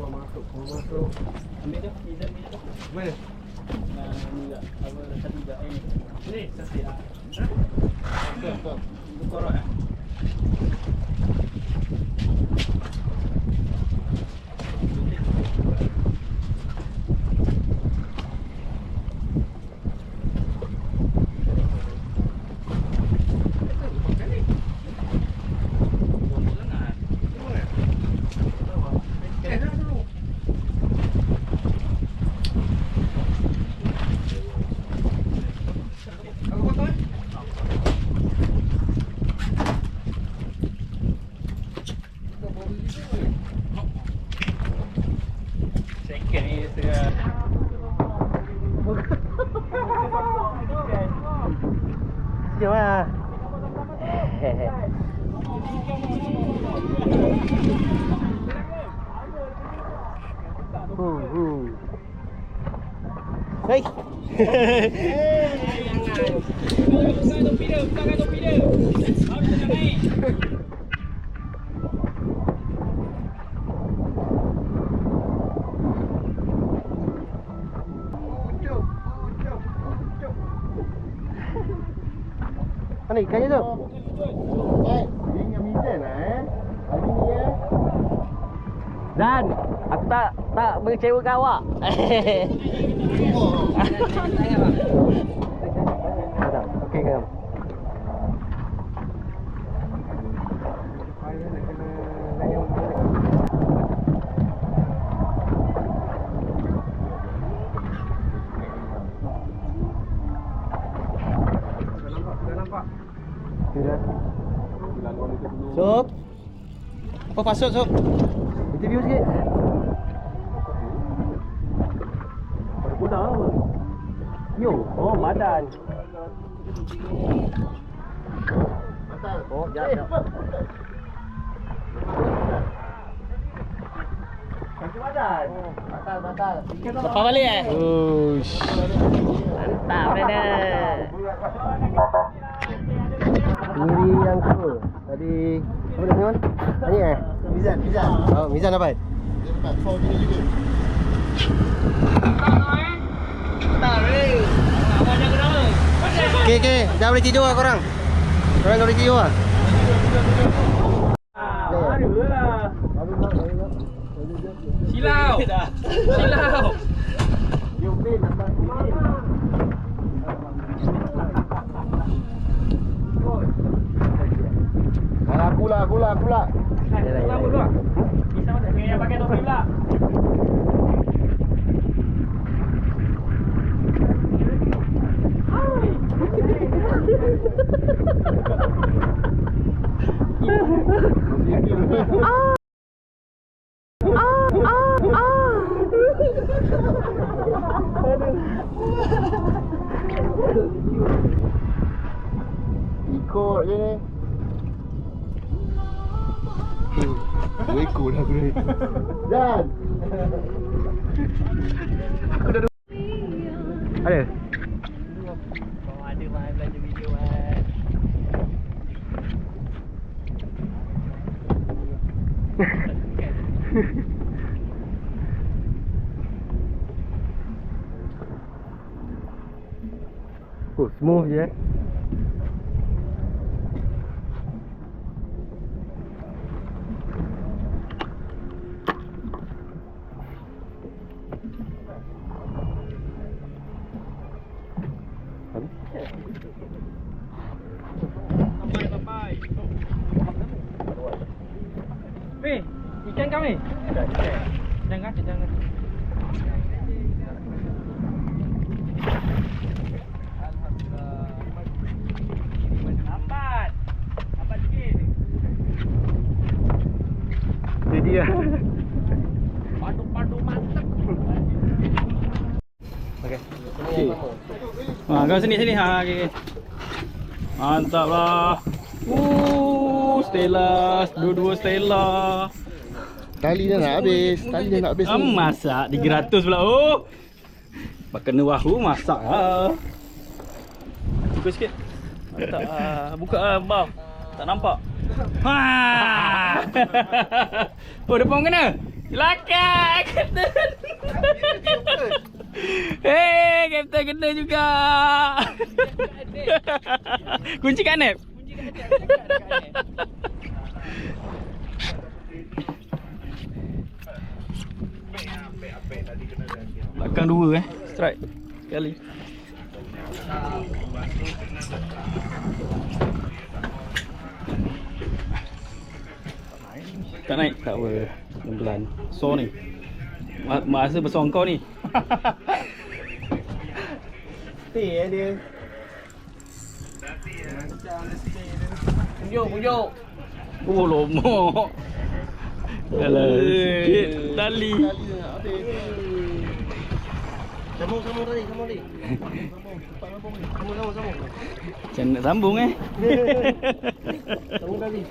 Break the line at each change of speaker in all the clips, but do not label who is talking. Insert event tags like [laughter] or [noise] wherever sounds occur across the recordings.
Keluar masuk, keluar masuk?
Ambil tu, Izan ambil tu.
Mana?
Ah, ni tak apa tadi tak ini. Ni sakit ah.
Betul, betul.
Itu korot ah.
Eh, dah dulu. Aku potong eh?
Second ni tengah
Jom lah. Hu hu. Hei.
Bukan topi
mengecewakan awak. Okey kan. Sob. Apa pasut sob? Interview sikit. Ada kuda apa? Yo, oh badan. Oh, jap, jap.
Batal, batal.
Lepas balik eh? Ush. Mantap, brother. Ini yang kedua. Tadi apa nama Wan? Tanya eh?
Mizan, Mizan.
Oh, Mizan dapat.
Dia dapat 4 kilo juga.
Okey, okey. Dah boleh tidur lah korang. Korang dah boleh tidur lah.
Silau. Silau.
Ah, aku lah, aku lah, aku lah.
Yalah,
Lama
yalah.
dulu. Bisa macam ni pakai topi pula.
Ikut je ni. Dua ekor dah aku ni. Dan.
Ada?
Oh, ada mai belajar video mai.
Oh, smooth je eh.
Sampai sampai. Weh, ikan kau ni? Jangan, jangan. Lambat. Lambat sikit.
Itu dia.
Padu-padu mantap.
Okey.
Okey. Ha, kau sini sini. Ha, okey. okey. Mantap lah. Uh, Stella, dua-dua Stella.
Tali dah nak habis. Tali dah nak habis
Ah,
ni.
masak 300 pula. Oh. Makan wahu masak ah. Cuba sikit. Mantap ah. Buka ah bau. Tak nampak. Ha. [laughs] oh depan kena. Kapten. Hei, Kapten kena juga. Kunci kat nap. Belakang dua eh. Strike. Sekali. Tak naik tak apa. Pelan. So ni. Ma- Masa besar kau ni.
Teh eh dia. Punjuk, punjuk.
Oh lomo. Alah, sikit tali.
Sambung, sambung tadi, sambung tadi. Sambung, sambung, sambung.
Macam nak sambung eh.
Sambung tadi.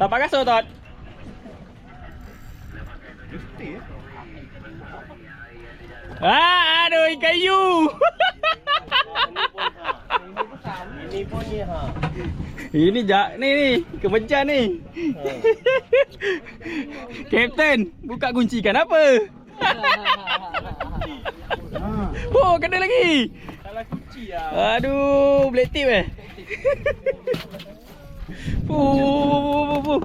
tak pakai tot. Ah, aduh ikan you.
Ini pun ni ha.
Ini jak ni ni, kemencan ni. Kapten, buka kunci kan apa? [laughs] Oh, kena lagi.
Salah kunci ah.
Aduh, black tip eh. [laughs] Fuh, fuh,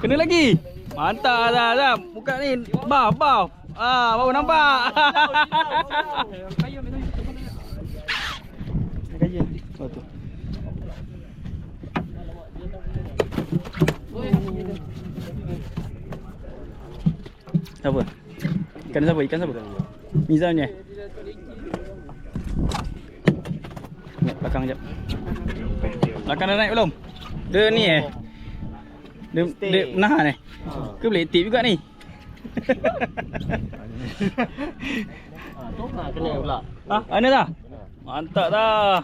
Kena lagi. Mantap dah, dah. Buka ni. Bah, bah. Ah, baru nampak. Kayu, kayu. Oh, tu. Siapa? Ikan siapa? Ikan siapa? Mizannya. Naik belakang jap. Belakang dah naik belum? Dia ni eh. Dia, dia menahan eh. Ke boleh tip juga ni?
Ha, tu nak kena pula.
Ha, mana dah? Mantap dah.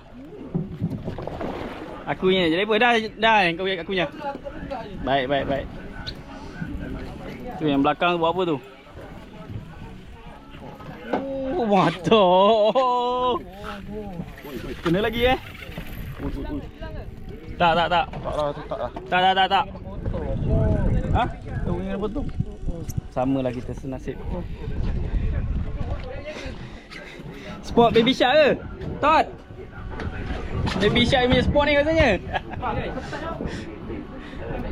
Aku punya jadi apa? Dah dah kau punya aku punya. Baik baik baik. Tu yang belakang tu buat apa tu? Oh, mantap. Kena lagi eh? Tak tak tak.
Tak lah, tak lah.
Tak tak tak tak. Ha? Tu punya apa tu? Samalah kita senasib. Spot baby shark ke? Tot. Baby shark punya spot ni katanya.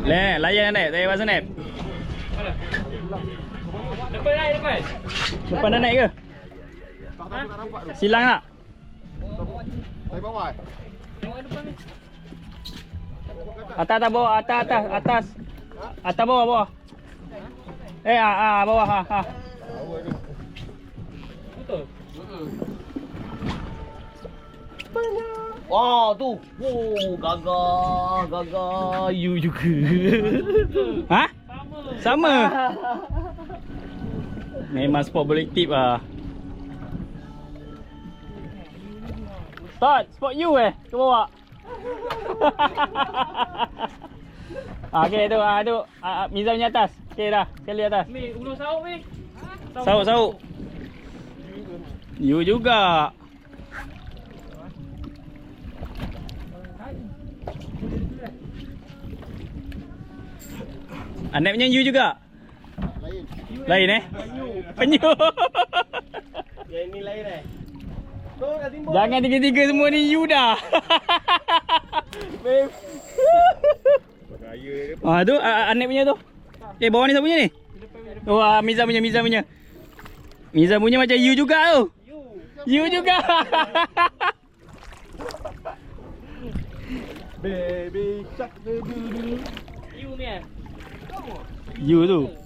Le, [laughs] layan naik. Saya pasal naik.
Depan naik depan.
Depan dah naik ke?
Tak.
Silang tak?
Saya bawah eh.
Atas atas bawah, atas atas atas. Atas bawah bawah. Eh ah, ah bawah ha.
Betul.
Wah, tu. Oh, gagah, gagah. You juga.
Ha? Sama. Memang spot boleh tip ah. Tot, spot you eh ke bawah. Ah, okey tu, ah tu, ah, ah, Miza punya atas. Okey dah, sekali atas.
Mi, ulur sauk mi.
Sauk sauk. You juga. Anak punya you juga.
Lain.
Lain eh? Penyu.
Yang ini lain eh.
Jangan tiga-tiga semua ni you dah. Babe. [laughs] Ah tu ah, anak punya tu. Eh bawah ni siapa punya ni? Oh ah, Miza punya Miza punya. Miza punya macam you juga tu. You juga.
Baby shark baby.
You ni
you tu.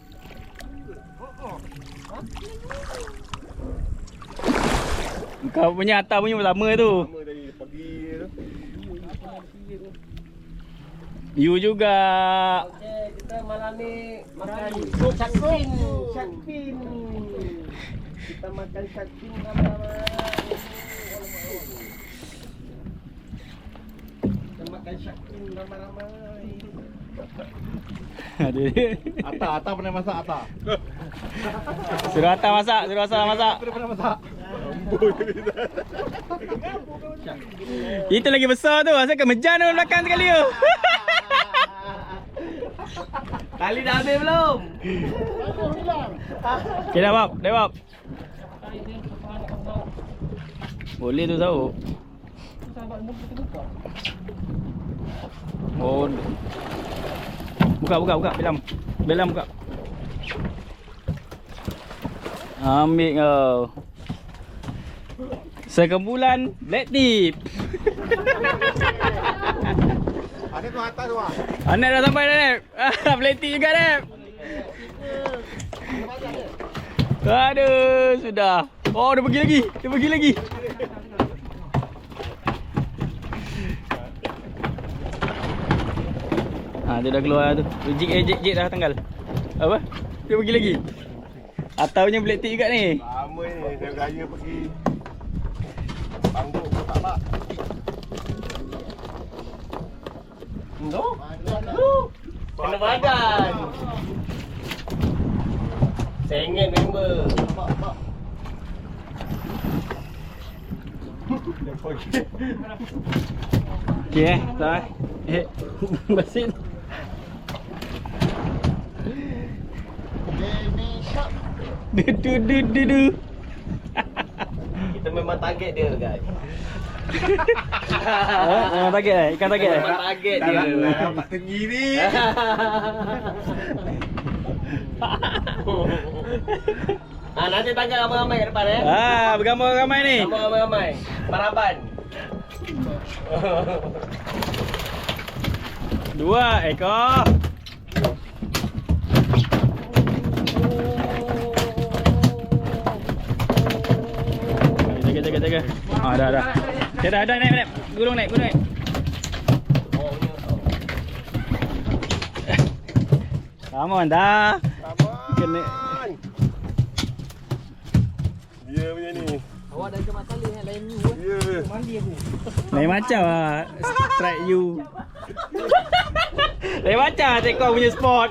Kau punya atas punya sama tu.
Lama dari pagi tu.
You juga.
Okey, kita malam ni makan shark fin. Shark fin. Kita makan shark fin ramai-ramai. Kita makan shark fin ramai-ramai.
Ada.
Ata, Ata pernah masak Ata.
Suruh atas masak, suruh atas masak.
Ata pernah masak. [laughs]
Itu lagi besar tu. Asal kemejan tu belakang sekali tu. [laughs]
Tali dah habis belum? [laughs]
Okay dah bab. Dah bab. Boleh tu tahu. Oh. Buka buka buka belam. Belam buka. Ambil kau. Sekebulan black tip.
Ada tu atas tu ah.
Anak dah sampai dah Nep. Ah, black tip juga Nep. Aduh, sudah. Oh, dia pergi lagi. Dia pergi lagi. Ha, dia dah keluar tu. Dia jig eh, jig, jig dah tanggal. Apa? Dia pergi lagi. Ataunya black tip juga ni.
Lama ni dia gaya pergi.
No? Kena badan. Sengit member.
Okey eh. Tak eh. Mesin.
Baby shark.
Du du du du du.
Kita memang target dia guys.
Ha, target eh. Ikan target eh.
Target dia.
nak dapat tinggi ni.
ah nanti tangkap ramai-ramai kat depan eh.
Ah, bergambar ramai ni.
Gambar ramai-ramai. Maraban.
Dua ekor. Jaga jaga jaga. Ah dah dah. Okay, dah dah naik naik. Gulung naik, gulung naik. Come on dah. Kena.
Dia punya ni.
Awak dah kemas tali eh lain you eh.
Ya.
Mandi aku.
Lain macam lah Strike you [laughs] Lain macam lah Tekor punya spot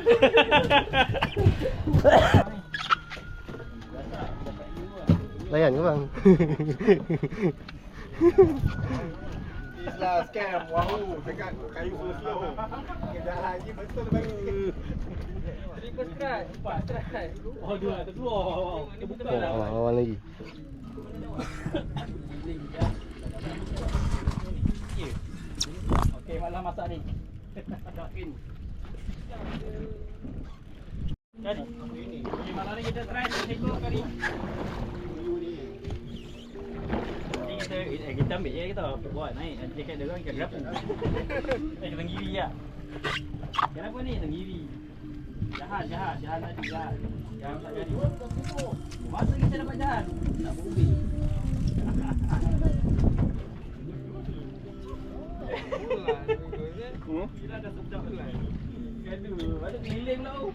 Layan ke bang? [laughs] Islah scam. Wow, dekat kayu slow. Kejar lagi betul baru.
Oh, dua tu keluar. Dia buka dah.
Oh, awal lagi.
Okay malam masak ni Jadi Okay malam ni kita try Tekor kali Nanti kita eh, kita ambil je kita buat naik nanti dekat dia orang ikan gerapu. Eh tenggiri lah. Kenapa ni tenggiri? Jahat jahat jahat tadi jahat. Yang tak jadi. Masa kita dapat jahat? Tak berubah.
Hmm?
Gila dah sedap kan. Gaduh, ada keliling tau.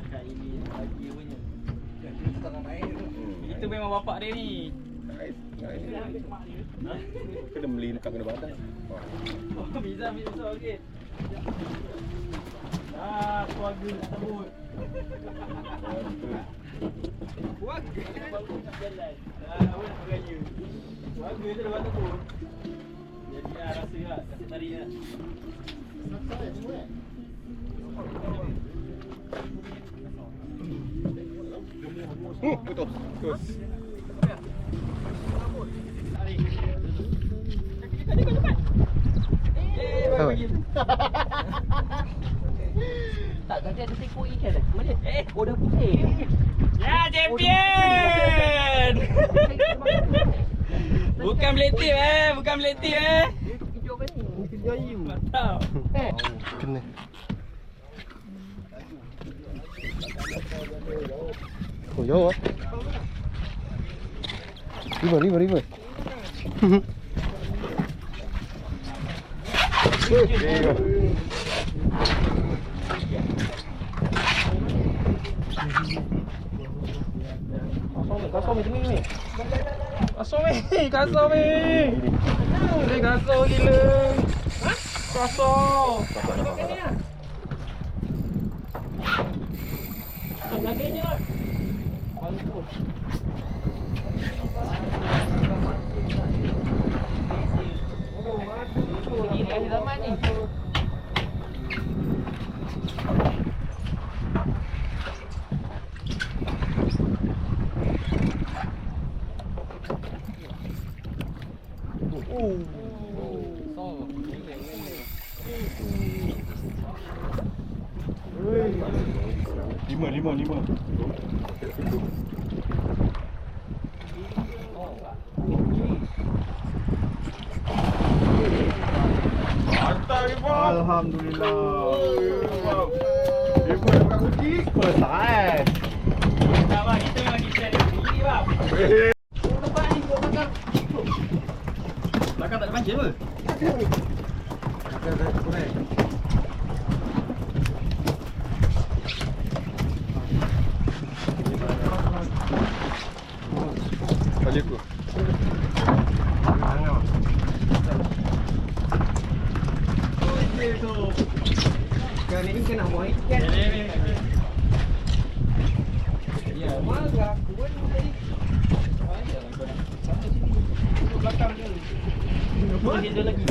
Dekat ini lagi punya. Itu memang bapak dia ni.
Kena beli dekat kena badan.
Oh, bisa bisa okey. Dah, keluarga nak sebut. Keluarga baru nak jalan. Dah, awak nak beraya. Keluarga tu dah buat tu. Jadi ah, rasa lah, rasa tarik lah.
Hmm, putus. Putus. [laughs]
Tak kan dia ada tipu ikan dah. Mana? Eh, dah putih.
Ya, champion! [laughs] Bukan beletif eh, bukan beletif eh.
Kan ni.
Mantap.
Kena. Oh, jauh ah. Lima, lima, lima. Lima.
Kosong macam ni ni.
Kasar ni, kasar da Mani. 리먼
리먼 리먼 Alhamdulillah. Lima dapat kunci. Besar eh.
Tak bang, kita memang lagi plan Ini bang. Belakang tak ada pancit apa?
Kali aku.
Kau ni kena buat ikan.
Ya,
Marah aku pun tadi.
belakang dia. Dua dia lagi.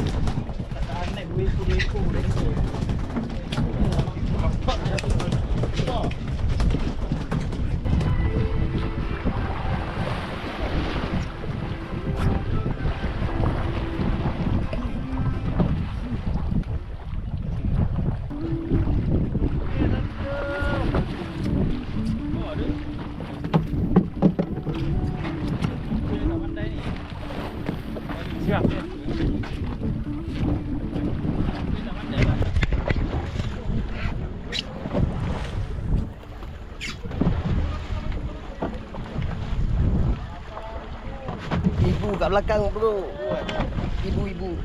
Ibu kat belakang bro. Ibu-ibu.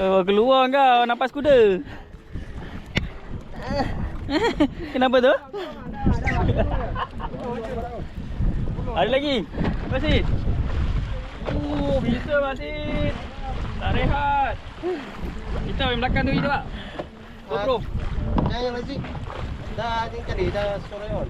Oh, keluar kau nampas kuda. Kenapa tu? Ada lagi? Masih? Oh, bisa masih. Tak rehat. Kita yang belakang tu kita pak. GoPro.
Jangan lagi. Dah ni tadi dah sore on.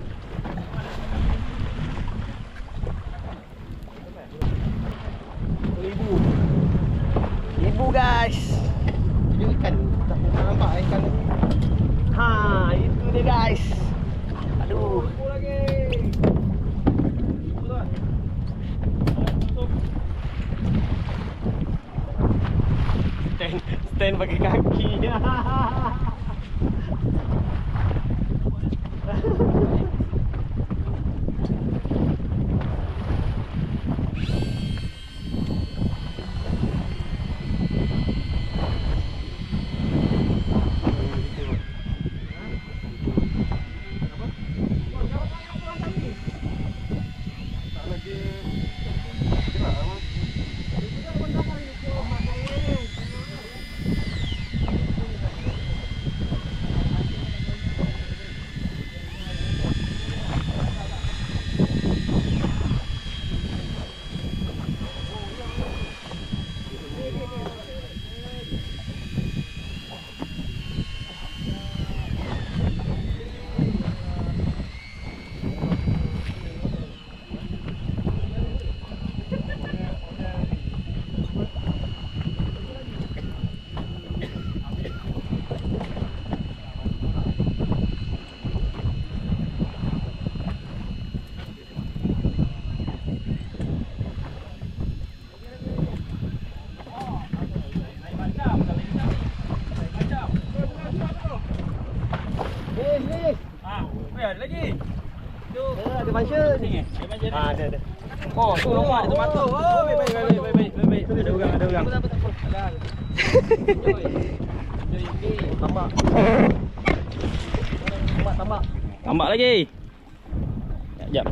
Oh, tu nampak ada tomato. Oh, baik baik baik baik baik baik baik. Ada orang, ada orang.
Tambak. [laughs] Tambak tambak.
Tambak lagi. Jap.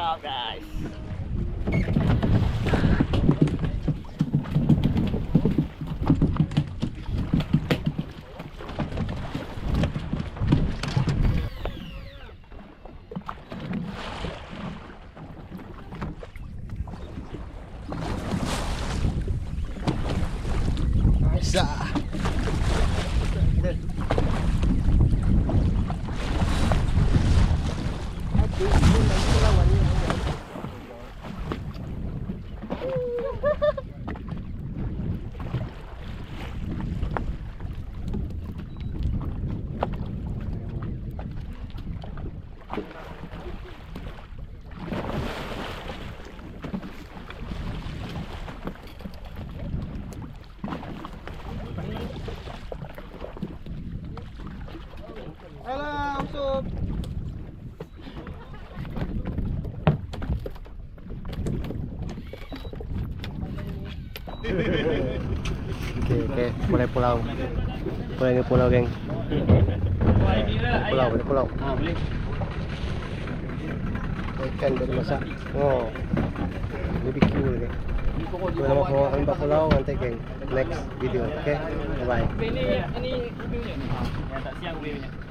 mantap guys. Bisa.
Alah, usop.
Okey, okey, mulai pulau. Mulai ke pulau geng.
Ini
Pulau, boleh pulau.
Ah, boleh.
Ikan dah dimasak. Oh. BBQ lagi. Boleh nama bawa hamba pulau nanti geng. Next video. Okay. Bye bye.
Ini ini ubi punya. Ah, yang tak siang ubi punya.